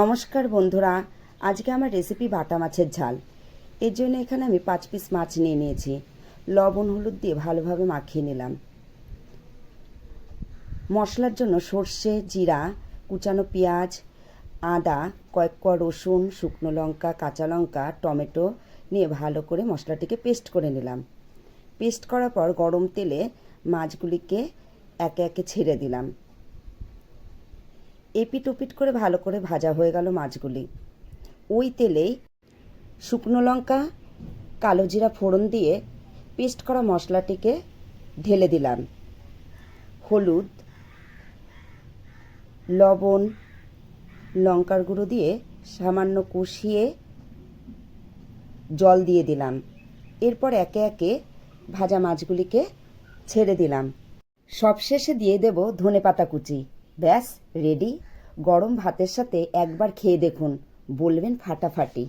নমস্কার বন্ধুরা, আজকে আমার রেসিপি বাটা মাছের ঝাল। এর জন্য এখানে আমি পাঁচ পিস মাছ নিয়ে নিয়েছি। লবণ, হলুদ দিয়ে ভালোভাবে মাখিয়ে নিলাম। মশলার জন্য সর্ষে, জিরা, কুচানো পেঁয়াজ, আদা, কয়েক কোয়া রসুন, শুকনো লঙ্কা, কাঁচা লঙ্কা, টমেটো নিয়ে ভালো করে মশলাটিকে পেস্ট করে নিলাম। পেস্ট করার পর গরম তেলে মাছগুলিকে একে একে ছেড়ে দিলাম। এপিট ওপিট করে ভালো করে ভাজা হয়ে গেল মাছগুলি। ওই তেলেই শুকনো লঙ্কা, কালো জিরা ফোড়ন দিয়ে পেস্ট করা মশলাটিকে ঢেলে দিলাম। হলুদ, লবণ, লঙ্কার গুঁড়ো দিয়ে সামান্য কষিয়ে জল দিয়ে দিলাম। এরপর একে একে ভাজা মাছগুলিকে ছেড়ে দিলাম। সবশেষে দিয়ে দেব ধনে পাতা কুচি। ব্যাস রেডি গরম ভাতের সাথে একবার খেয়ে দেখুন। বলবেন ফাটাফাটি।